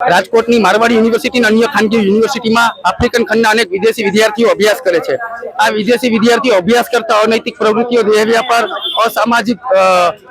રાજકોટની મારવાડી યુનિવર્સિટી અને અન્ય ખાનગી યુનિવર્સિટીમાં આફ્રિકન ખંડના અનેક વિદેશી વિદ્યાર્થીઓ અભ્યાસ કરે છે. આ વિદેશી વિદ્યાર્થીઓ અભ્યાસ કરતા અનૈતિક પ્રવૃત્તિઓ દેહ વ્યાપાર અસામાજિક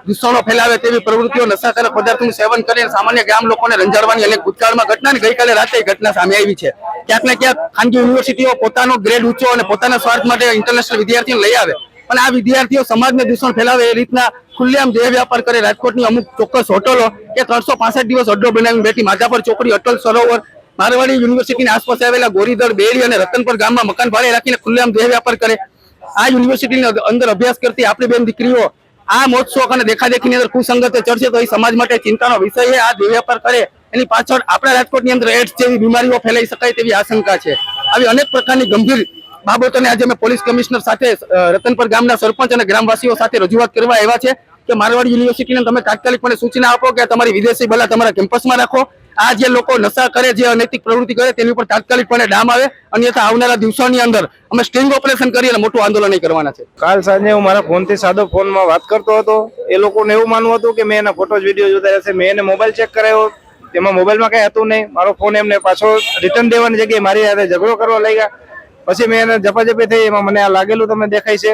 દૂષણો ફેલાવે તેવી પ્રવૃત્તિઓ નશાકારક પદાર્થોનું સેવન કરીને સામાન્ય ગામ લોકોને રંજાડવાની અનેક ભૂતકાળમાં ઘટના અને ગઈકાલે રાતે ઘટના સામે આવી છે. ક્યાંક ને ક્યાંક ખાનગી યુનિવર્સિટીઓ પોતાનો ગ્રેડ ઊંચો અને પોતાના સ્વાર્થ માટે ઇન્ટરનેશનલ વિદ્યાર્થીઓ લઈ આવે. પણ આ વિદ્યાર્થીઓ સમાજને દૂષણ ફેલાવે એ રીતના ખુલ્લેઆમ દેહ વ્યાપાર કરે, રાજકોટની અમુક ચોક્કસ હોટલો કે ત્રણસો પાસઠ દિવસ અડ્ડો બનાવીને બેઠી. માધાપર ચોકડી, અટલ સરોવર, મારવાડી યુનિવર્સિટીની આસપાસ આવેલા ગોરીદળ બેડી અને રતનપર ગામમાં મકાન ભાડે રાખીને ખુલ્લેઆમ દેહ વ્યાપાર કરે. આ યુનિવર્સિટીની અંદર અભ્યાસ કરતી આપણી બેન દીકરીઓ, આ મોજશોખ અને દેખાદેખીની અંદર કુસંગતે ચડશે તો એ સમાજ માટે ચિંતાનો વિષય છે. આ દેહ વ્યાપાર કરે, એની પાછળ આપણા રાજકોટની અંદર એડ્સ જેવી બીમારીઓ ફેલાઈ શકાય તેવી આશંકા છે. આવી અનેક પ્રકારની ગંભીર બાબતોને આજે અમે પોલીસ કમિશનર સાથે રતનપર ગામના સરપંચ અને ગ્રામવાસીઓ સાથે રજૂઆત કરવા આવ્યા છે કે મારવાડ યુનિવર્સિટીને તમે તાત્કાલિકપણે સૂચના આપો કે તમારી વિદેશી બલા તમારા કેમ્પસમાં રાખો. આ જે લોકો નશા કરે, જે અનૈતિક પ્રવૃત્તિ કરે, તેની ઉપર તાત્કાલિકપણે ડામ આવે. અન્યથા આવનારા દિવસોની અંદર અમે સ્ટિંગ ઓપરેશન કરી અને મોટું આંદોલન કરવાના છે. કાલ સાંજે હું મારા ફોનથી સાદો ફોનમાં વાત કરતો હતો. એ લોકોને એવું માનવું હતું કે મેં એના ફોટોઝ વીડિયો જોતા રહેશે. મેં એને મોબાઈલ ચેક કરાયો. તેમાં મોબાઈલમાં કંઈ હતું નહીં. મારો ફોન એમને પાછો રિટર્ન દેવાની જગ્યાએ મારી સાથે ઝઘડો કરવા લઈ ગયા પછી મેં એને જપાજપી થઈ, એમાં મને આ લાગેલું તમને દેખાય છે.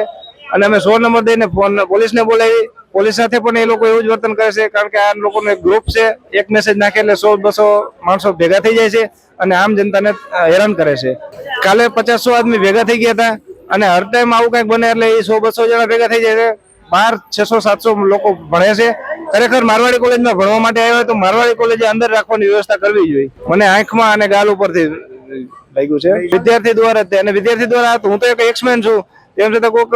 અને અમે સો નંબર દઈને ફોન પોલીસને બોલાવી. પોલીસ સાથે પણ એ લોકો એવું જ વર્તન કરે છે, કારણ કે આ લોકોનું એક ગ્રુપ છે. એક મેસેજ નાખે એટલે સો બસો માણસો ભેગા થઈ જાય છે અને આમ જનતાને હેરાન કરે છે. કાલે પચાસસો આદમી ભેગા થઈ ગયા હતા અને હર ટાઈમ આવું કંઈક બને એટલે એ સો બસો જણા ભેગા થઈ જાય છે. બાર, છસો, સાતસો લોકો ભણે છે. ખરેખર મારવાડી કોલેજમાં ભણવા માટે આવ્યા તો મારવાડી કોલેજે અંદર રાખવાની વ્યવસ્થા કરવી જોઈએ. મને આંખમાં અને ગાલ ઉપરથી લાગ્યું છે. વિદ્યાર્થી દ્વારા અને વિદ્યાર્થી દ્વારા હું તો એક એક્સમેન છું. તેમ છતાં કોઈક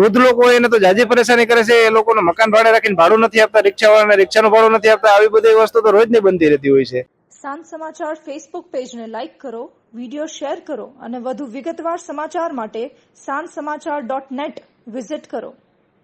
વૃદ્ધ લોકો એને તો જાજી પરેશાની કરે છે. એ લોકોને મકાન ભાડે રાખીને ભાડું નથી આપતા રિક્ષાવાળાને રિક્ષાનું ભાડું નથી આપતા. આવી બધી વસ્તુ તો રોજની બનતી રહેતી હોય છે. સાંજ સમાચાર ફેસબુક પેજને લાઇક કરો વિડિયો શેર કરો અને વધુ વિગતવાર સમાચાર માટે સાંજ સમાચાર ડોટ નેટ વિઝિટ કરો.